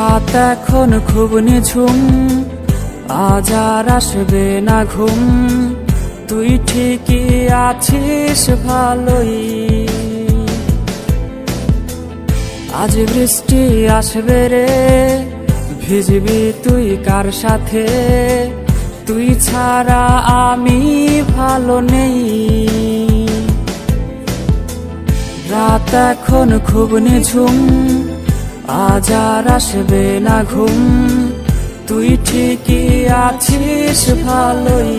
রাত এখন খুব নিঝুম, আজ আর আসবে না ঘুম। তুই ঠিকই আছিস ভালোই। আজ বৃষ্টি আসবে রে, ভিজবি তুই কার সাথে? তুই ছাড়া আমি ভালো নেই। রাত এখন খুব নিঝুম আজ আর আসবে না ঘুম। তুই ঠিকই আছিস ভালোই।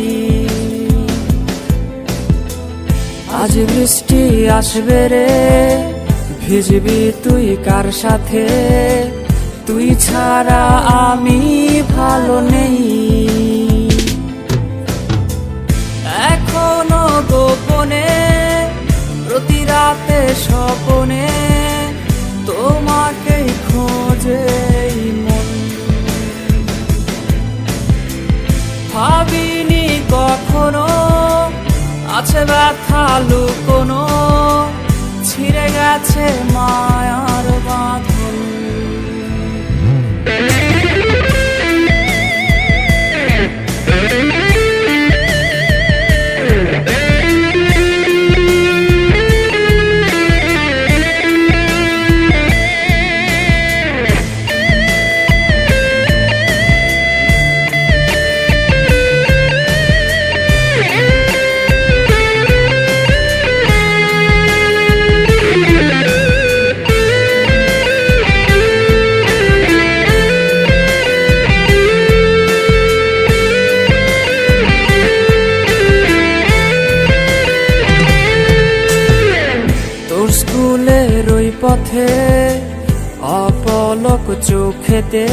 আজ বৃষ্টি আসবে রে, ভিজবি তুই কার সাথে? তুই ছাড়া আমি ভালো নেই। এখনও গোপনে, প্রতি রাতে স্বপনে আছে ব্যথা লুকোনো ছিঁড়ে গেছে মায়ার বাঁধন। পথে অপলক চোখেতে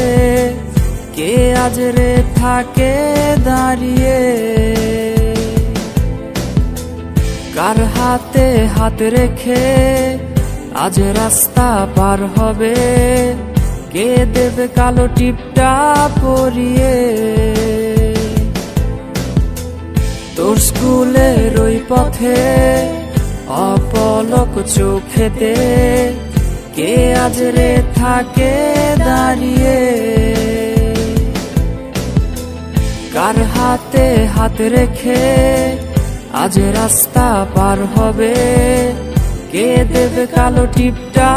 কে আজ রে থাকে দাঁড়িয়ে? কার হাতে হাত রেখে আজ রাস্তা পার হবে? কে দেবে কালো টিপটা পরিয়ে? তোর স্কুলের ওই পথে অপলক চোখেতে কে আজ রে থাকে দাঁড়িয়ে? কার হাতে হাত রেখে আজ রাস্তা পার হবে? কে দেবে কালো টিপটা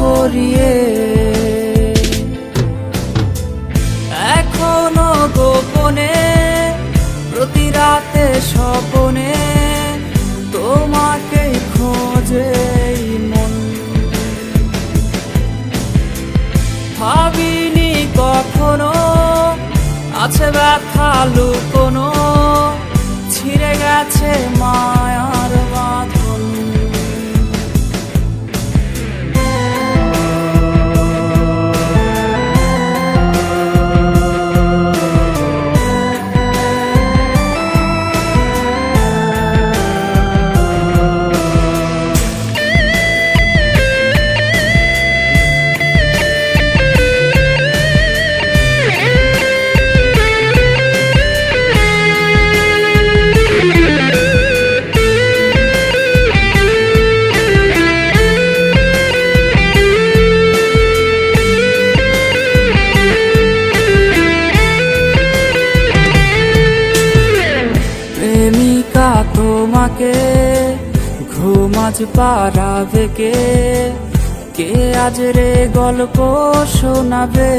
পরিয়ে? এখনও গোপনে প্রতি রাতে স্বপনে আছে ব্যথা লুকোনো ছিঁড়ে গেছে মায়ার ঘুমাজ পারাবে কে? কে আজ রে গল্প শোনাবে?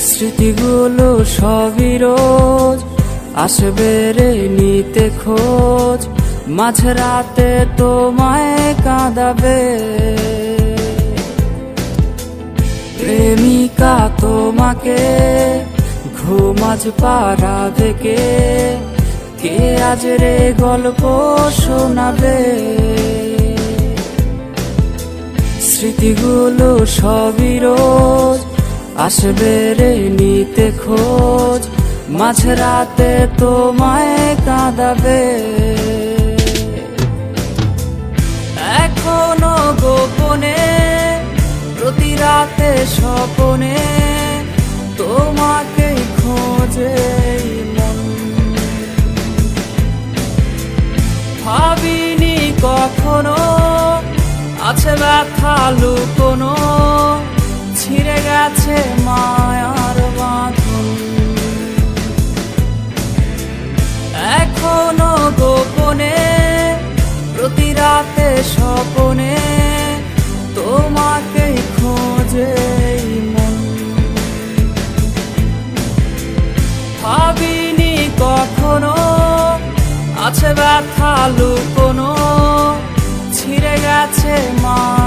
স্মৃতিগুলো সবই রোজ আসবে রে নিতে খোঁজ। মাঝরাতে তোমায় কাঁদাবে। প্রেমিকা তোমাকে ঘুমাজ পারা থেকে কে আজ রে গল্প শোনাবে? স্মৃতিগুলো সবই রোজ আসবে রে নিতে খোঁজ। মাঝ মাঝরাতে তোমায় কাঁদাবে। এখনও গোপনে প্রতি রাতে স্বপনে কখনো? আছে ব্যথা লুকোনো। ছিঁড়ে গেছে মায়ার বাঁধন। এখনও গোপনে, প্রতি রাতে স্বপনে তোমাকে খোঁজে ভাবিনি কখনো, আছে ব্যথা লুকোনো। ছিঁড়ে গেছে মায়া